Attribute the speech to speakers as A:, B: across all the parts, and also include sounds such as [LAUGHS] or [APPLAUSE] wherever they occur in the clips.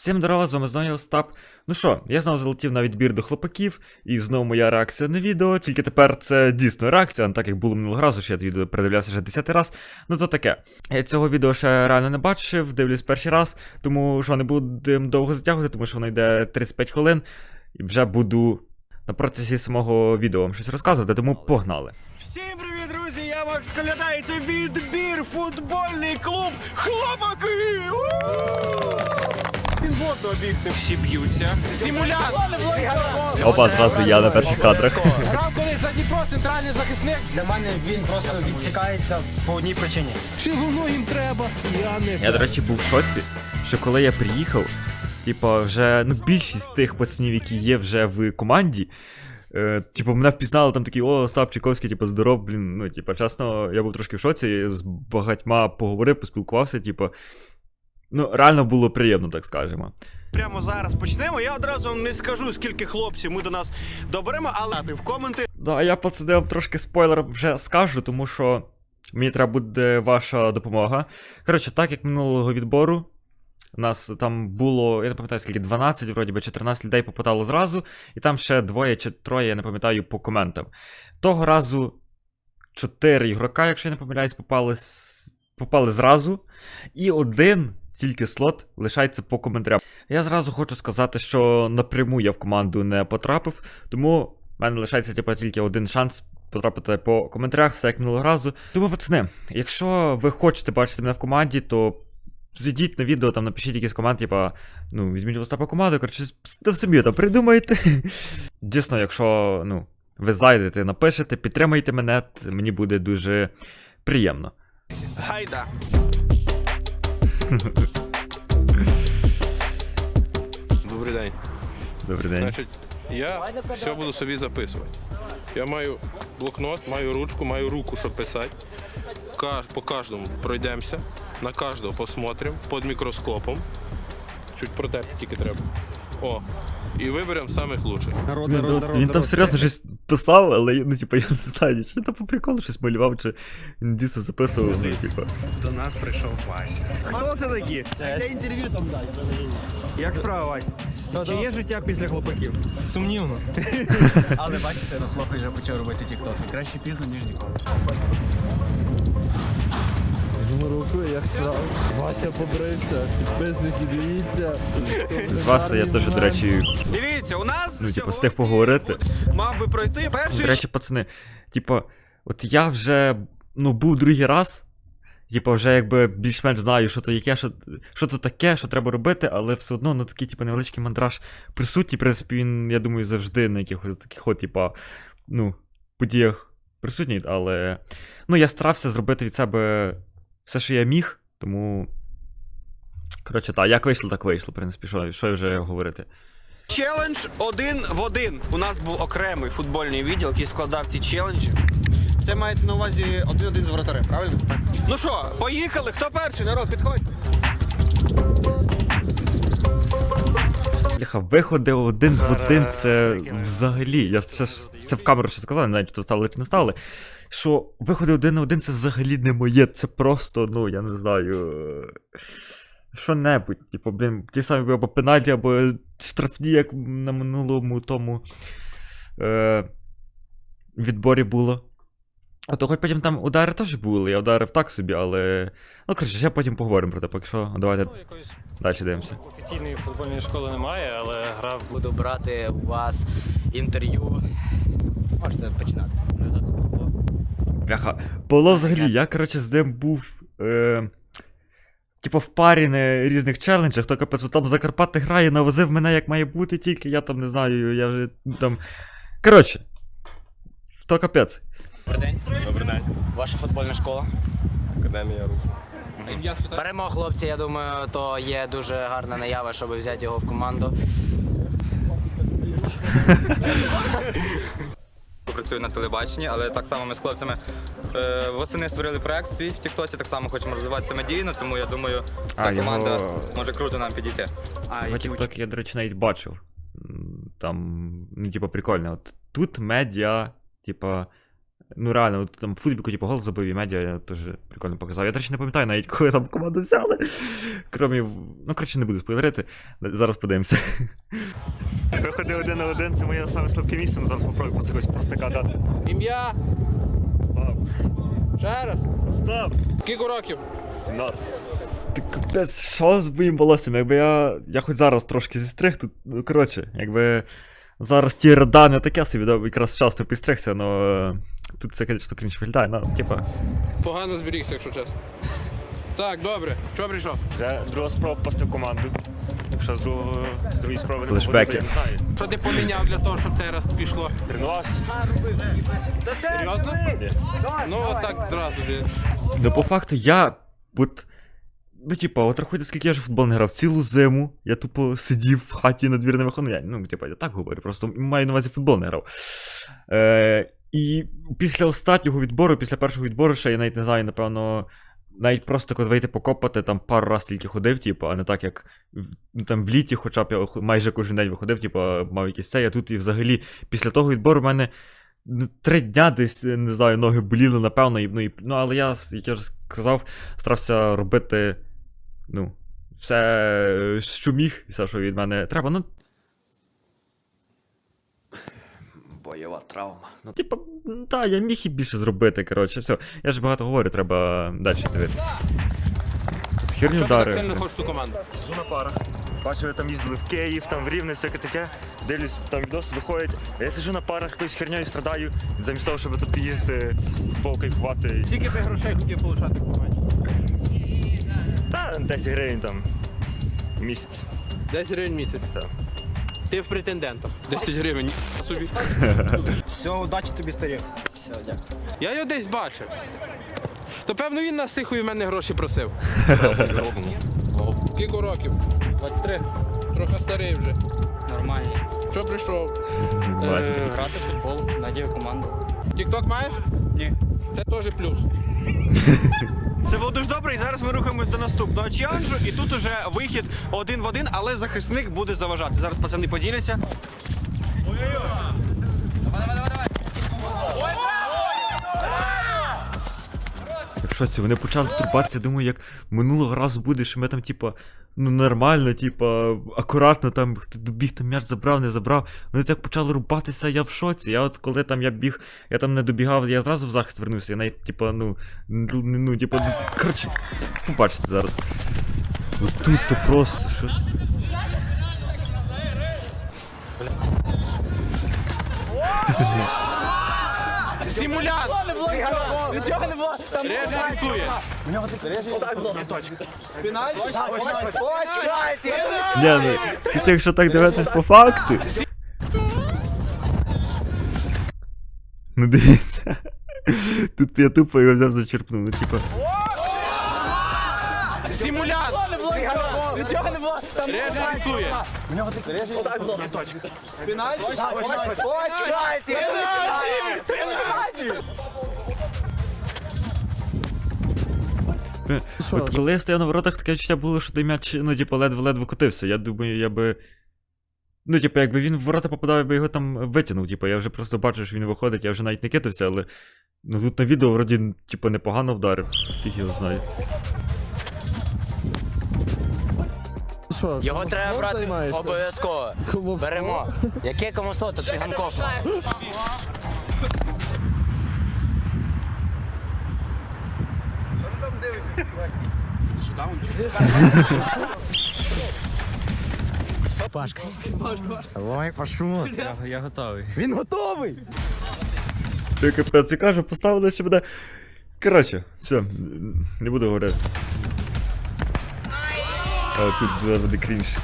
A: Всім здорово, з вами знову Остап. Ну що, я знову залетів на відбір до хлопаків, і знову моя реакція на відео, тільки тепер це дійсно реакція, не так як було минулого разу, що я відео передивлявся вже 10 раз. Ну то таке. Я цього відео ще реально не бачив, дивлюсь перший раз, тому що не будемо довго затягувати, тому що воно йде 35 хвилин, і вже буду на протязі самого відео вам щось розказувати, тому погнали.
B: Всім привіт, друзі! Я Макс Коляда, це відбір футбольний клуб Хлопаки! Водно всі б'ються. Симулятор!
A: Опа, зразу я на перших кадрах.
B: Грав колись за Дніпро, центральний захисник.
C: Для мене він просто відсікається по одній причині.
B: Чи воно їм треба? Я не
A: Я, до речі, був в шоці, що коли я приїхав, типа, вже ну, більшість тих пацанів, які є вже в команді. Е, типу, мене впізнали там такі, о, Остап Чайковський, типу, здоров, блін. Ну, типу, чесно, я був трошки в шоці, з багатьма поговорив, поспілкувався, типу. Ну, реально було приємно, так скажемо.
B: Прямо зараз почнемо. Я одразу вам не скажу, скільки хлопців ми до нас доберемо, але в коменти
A: Да, а я пацани вам трошки спойлер вже скажу, тому що мені треба буде ваша допомога. Коротше, так як минулого відбору. У нас там було, я не пам'ятаю скільки, 12, вроді би, 14 людей попадало зразу, і там ще двоє чи троє, я не пам'ятаю, по коментам. Того разу 4 ігрока, якщо я не помиляюсь, попали, попали зразу, і один тільки слот лишається по коментарям. Я зразу хочу сказати, що напряму я в команду не потрапив, тому в мене лишається типу, тільки один шанс потрапити по коментарях, все як минулого разу. Тому, пацани, якщо ви хочете бачити мене в команді, то зайдіть на відео, там напишіть якийсь комент, типа, ну, візьміть Остапа команду, коротше, та самі там придумайте. [LAUGHS] Дійсно, якщо ну, ви зайдете, напишете, підтримайте мене, мені буде дуже приємно.
B: гайда. [LAUGHS]
D: Добрий день.
A: Добрий день.
D: Значить, я все буду собі записувати. Я маю блокнот, маю ручку, маю руку, щоб писати. По кожному пройдемося, на кожного посмотрим під мікроскопом. Чуть протерти тільки треба. О. І виберемо самих лучших.
A: Він, ну, він там серйозно щось писав, але ну, типу, я не знаю, чи то по приколу щось малював, чи він дійсно записував, ну, типу.
E: До нас прийшов Вася.
F: Хто це такі?
C: Для інтерв'ю там даю.
F: Як справа, Вася? Чи є життя після хлопаків?
C: Сумнівно. [LAUGHS] Але бачите, ну хлопець вже почав робити тікток. Краще пізно, ніж ніколи.
G: Змарукує, як справа. Вася побрився, підписники, дивіться.
A: З вас я теж, до речі,
B: Дивіться, у нас
A: ну, типу, встиг поговорити.
B: мав би пройти перший
A: До речі, пацани, типу, от я вже ну, був другий раз. Типу, вже якби більш-менш знаю, що то яке, що, що то таке, що треба робити, але все одно, ну такий, типу, невеличкий мандраж присутній. В принципі, він, я думаю, завжди на якихось таких от, типу, ну, подіях присутній, але ну, я старався зробити від себе все, що я міг, тому. Коротше, так, як вийшло, так вийшло, в принципі, що, що вже говорити.
B: челендж один в один. У нас був окремий футбольний відділ, який складав ці челенджі. Це мається на увазі один-один з вратарем, правильно? Так. Ну що, поїхали? Хто перший? Народ, підходь.
A: Бляха, виходи один в один, це взагалі. Я ще ж це в камеру ще сказав, не знаю, чи то вставили чи не вставили. Що виходи один на один це взагалі не моє. Це просто, ну, я не знаю. Що-небудь. Типу, блін, ті самі або пенальті, або штрафні, як на минулому тому е, відборі було. А то хоч потім там удари теж були, я ударив так собі, але. Ну, коротше, ще потім поговоримо про те, поки що. Давайте
H: Ну,
A: далі дивимося.
H: офіційної футбольної школи немає, але грав
C: Буду брати у вас інтерв'ю. Можете починати.
A: Бляха, було взагалі, я, коротше, з ним був. Е, типу, в парі на різних челенджах, то капець, там Закарпати грає, навозив мене як має бути, тільки я там не знаю, я вже ну, там. Коротше, то капець.
C: Добрий день. Ваша футбольна школа.
D: Академія руку.
C: Беремо хлопці, я думаю, то є дуже гарна наява, щоб взяти його в команду.
I: Працюю на телебаченні, але так само ми з хлопцями е, восени створили проект свій в Тіктоці, так само хочемо розвиватися медійно, тому я думаю,
A: А,
I: ця
A: його-
I: команда може круто нам підійти.
C: А,
A: Його TikTok я, до речі, навіть бачив. М, Там, ну, типу, прикольно. От тут медіа, типа, Ну реально, от там футбіку, типу, гол забив і медіа, я теж прикольно показав. Я, до речі, не пам'ятаю навіть, коли там команду взяли. Кромі, ну коротше, не буду спойлерити. Зараз подивимося.
F: Виходи один на один, це моє саме слабке місце, зараз попробую просто якось простака дати.
D: Ім'я.
F: Став.
D: Ще раз.
F: Став.
D: Скільки років?
F: 17.
A: Ти капець, що з моїм волоссям? Якби я. Я хоч зараз трошки зістриг, тут, ну коротше, якби. Зараз ті рада не таке собі, да, якраз вчасно підстригся, але тут це, звісно, крінж виглядає, ну, типа.
D: Погано зберігся, якщо чесно. Так, добре. Чого прийшов?
F: Вже друга спроба попасти в команду. Якщо з другого з другої спроби не
A: Флешбеки.
F: виходить, то я не знаю.
D: Що ти поміняв для того, щоб цей раз пішло?
F: Тренувався.
D: Серйозно? Ну, отак зразу. блін.
A: Ну, по факту, я. От. Ну, типа, от рахуйте, скільки я ж футбол не грав. Цілу зиму я тупо сидів в хаті на двір не виходив. Ну, я, типа, я так говорю, просто маю на увазі футбол не грав. Е, і після останнього відбору, після першого відбору, ще я навіть не знаю, напевно. Навіть просто коли вийти покопати, там пару раз тільки ходив, типу, а не так, як ну, там в літі, хоча б я майже кожен день виходив, типу, мав якийсь цей, а тут і взагалі після того відбору в мене ну, три дня десь, е, не знаю, ноги боліли, напевно, і, ну, і, ну, але я, як я вже сказав, старався робити, ну, все, е, що міг, і все, що від мене треба. Ну,
F: Бойова травма.
A: ну типа, ну, та, я міг і більше зробити, коротше, все. Я ж багато говорю, треба далі дивитися. Тут херню
D: ти хочеш ту команду?
F: Сижу на парах. Бачу, ви там їздили в Київ, там в Рівне, всяке таке. Дивлюсь, там відоси виходять. А я сижу на парах, якоюсь хернею страдаю, замість того, щоб тут їздити, в футбол кайфувати.
D: Скільки ти грошей хотів отримати в команді?
F: Та 10 гривень там місяць.
D: 10 гривень місяць.
F: Так.
D: Ти в претендентах. 10 гривень, [LAUGHS] собі.
B: Все, удачі тобі старі. Все, дякую.
D: Я його десь бачив. То певно він на сихові в мене гроші просив. Скільки років?
H: 23.
D: Трохи старий вже.
H: Нормальні.
D: Що прийшов?
A: Нормально.
D: Е,
H: Грати в футбол, надію команду.
D: Тік-ток маєш?
H: Ні.
D: Це теж плюс. [LAUGHS]
B: Це було дуже добре, і зараз ми рухаємось до наступного чіанжу. І тут уже вихід один в один, але захисник буде заважати. Зараз пацани поділяться.
A: Я шоці, вони почали турбатися, думаю, як минулого разу буде, що ми там, типа, ну нормально, типа, акуратно там добіг там м'яч забрав, не забрав. Вони так почали рубатися, я в шоці. Я от коли там я біг, я там не добігав, я зразу в захист вернувся. Я навіть, типа, ну, ну типа, ну, коротше, побачите зараз. От тут то просто, що.
D: Симулянт! Нічого не було! Реже рисує.
A: Ні, ну, тут якщо так дивитись по факту. Ну дивіться. Тут я тупо його взяв зачерпнув, ну типа.
D: Симулянт! Нічого не було! Реже рисує.
A: От коли я стояв на воротах, таке відчуття було, що той м'яч, ну, типу, ледве-ледве котився. Я думаю, я би. Ну, типу, якби він в ворота попадав, я би його там витягнув. Типу, я вже просто бачив, що він виходить, я вже навіть не кидався, але. Ну тут на відео вроді, типу, непогано вдарив. Фіг його знає.
G: Що,
C: Його треба брати обов'язково. Беремо. Яке кому слово, то циганков.
H: Я готовий.
C: Він готовий.
A: Ти капець, я кажу, поставили ще мене. Коротше, все, не буду говорити. А тут зараз буде крінж.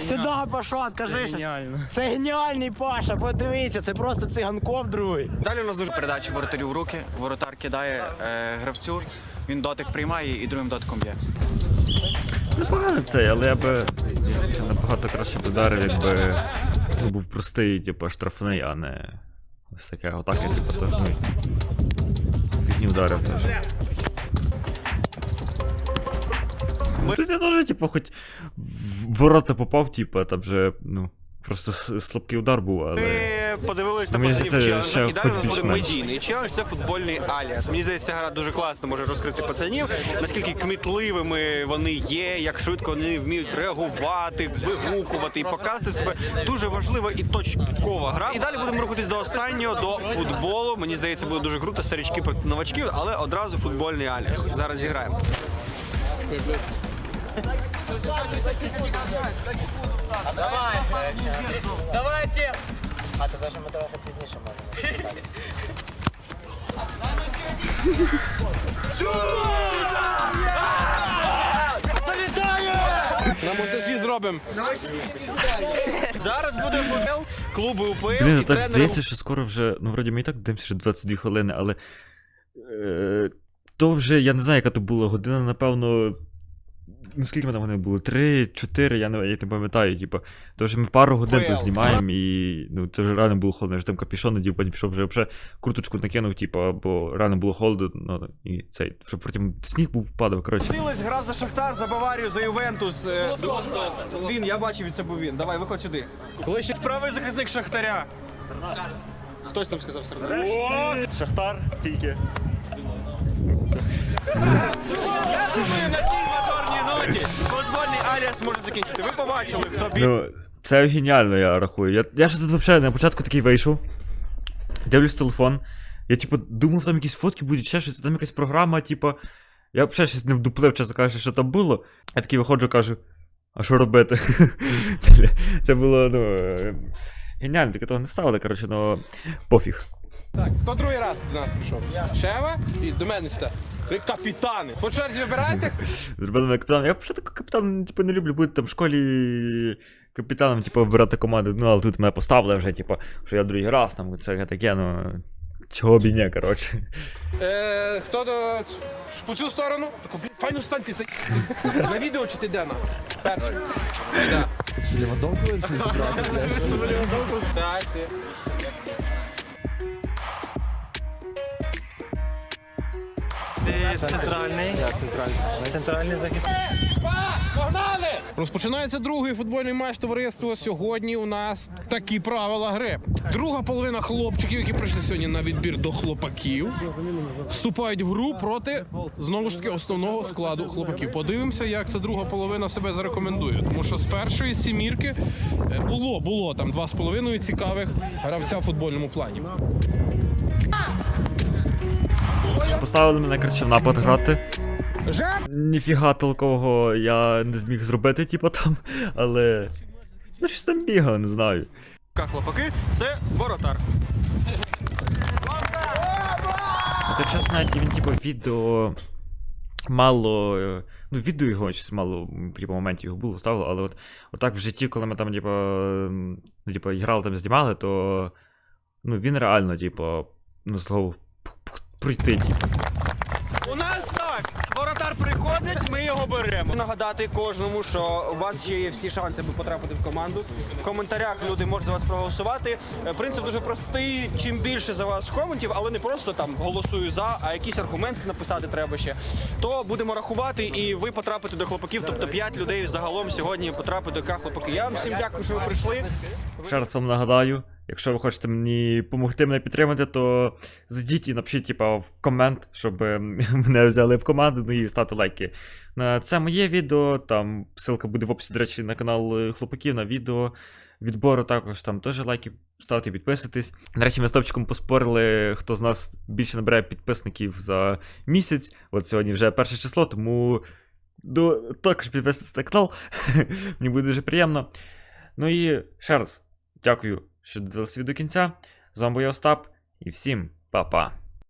C: Сюди пішов, кажи. що-
H: Геніально.
C: Це геніальний Паша, подивіться, це просто циганков другий.
B: Далі у нас дуже передача воротарю в руки. Воротар кидає е, гравцю. Він дотик приймає і другим дотиком б'є.
A: Непогано це, але я би це набагато краще б ударив, якби ну, був простий, типу, штрафний, а не ось таке отак, я типу, теж, ну, фігні ударив теж. Тут я теж, типу, хоч в ворота попав, типу, там вже, ну, Просто слабкий удар був, але.
B: Ми подивились на
A: Мені
B: пацанів в челенджах, і далі у нас буде медійний челендж, це футбольний аліас. Мені здається, ця гра дуже класно може розкрити пацанів, наскільки кмітливими вони є, як швидко вони вміють реагувати, вигукувати і показувати себе. Дуже важлива і точкова гра. І далі будемо рухатись до останнього, до футболу. Мені здається, буде дуже круто, старички проти новачків, але одразу футбольний аліас. Зараз зіграємо.
C: А то даже ми трохи пізніше можемо.
D: На монтажі зробимо.
B: Зараз буде футбол клубу УПЛ
A: Блін,
B: і
A: так здається, що скоро вже. Ну, вроді ми і так дивимося вже 22 хвилини, але. Е, то вже, я не знаю, яка то була година, напевно. Ну, скільки ми там вони були? Три, чотири, я не, я не пам'ятаю, типу. То вже ми пару годин тут знімаємо, і ну, це вже реально було холодно. Я ж там капюшон надів, потім пішов вже, вже курточку накинув, типу, бо реально було холодно, ну, і цей, щоб потім сніг був падав, коротше.
B: Сились грав за Шахтар, за Баварію, за Ювентус. Е, Він, я бачив, це був він. Давай, виходь сюди. Коли ще правий захисник Шахтаря. Хтось там сказав Сардар.
F: Шахтар тільки.
B: Я думаю, на цій ноті футбольний аліас може закінчити. Ви побачили, хто бі...
A: Ну, це геніально, я рахую. Я, я ж тут взагалі на початку такий вийшов. Дивлюсь телефон. Я, типу, думав, там якісь фотки будуть, ще щось, там якась програма, типу. Я взагалі щось не вдуплив, чесно кажучи, що там було. Я такий виходжу, кажу, а що робити? [LAUGHS] Це було, ну. Геніально, тільки того не ставили, коротше, ну пофіг.
D: Так, хто другий раз до нас прийшов? Шева і до мене сюди. Ви капітани. По черзі вибираєте?
A: Зробили мене капітаном. Я взагалі такого капітана, типу, не люблю бути там в школі капітаном, типу, вибирати команду. Ну, але тут мене поставили вже, типу, що я другий раз, там, це таке, ну. Чого б і не, коротше.
D: Е, хто до по цю сторону? Таку, блін, файно встаньте. Це [LAUGHS] на відео чи ти де на? Перший. Да.
G: Чи [LAUGHS] Лівадовку вирішили?
D: Так, ти.
H: Центральний. Центральний захисник.
D: Погнали! Розпочинається другий футбольний матч товариства. Сьогодні у нас такі правила гри. Друга половина хлопчиків, які прийшли сьогодні на відбір до хлопаків, вступають в гру проти знову ж таки основного складу хлопаків. Подивимося, як ця друга половина себе зарекомендує. Тому що з першої сімірки е, було, було там два з половиною цікавих гравця в футбольному плані.
A: Поставили мене, коротше, в напад грати. Ніфіга толкового я не зміг зробити, типу, там, але. Ну, щось там бігало, не знаю.
B: хлопаки, це воротар.
A: От час навіть він, типу, відео мало. Ну, відео його щось мало, типу, моментів його було ставило, але от, отак в житті, коли ми там, типу, ну, типу, грали там, знімали, то. Ну, він реально, типу, ну, слово пройти, типу.
B: У нас так, воротар приходить, ми його беремо. Нагадати кожному, що у вас ще є всі шанси, аби потрапити в команду. В коментарях люди можуть за вас проголосувати. Е, Принцип дуже простий. Чим більше за вас коментів, але не просто там голосую за, а якийсь аргумент написати треба ще. То будемо рахувати, і ви потрапите до хлопаків. Тобто 5 людей загалом сьогодні потрапить до К хлопаки. Я вам всім дякую, що ви прийшли.
A: Ще раз вам нагадаю, якщо ви хочете мені допомогти мене підтримати, то зайдіть і напишіть, типа, в комент, щоб ем, [LAUGHS] мене взяли в команду, ну і ставте лайки. На це моє відео, там ссылка буде в описі, до речі, на канал е, хлопаків, на відео. Відбору також там теж лайки ставте, підписуйтесь. Речі, ми з топчиком поспорили, хто з нас більше набирає підписників за місяць. От сьогодні вже перше число, тому до... також підписуйтесь на канал. [LAUGHS] Мені буде дуже приємно. Ну і ще раз, дякую, що додивилися до кінця. З вами був Остап, і всім па-па.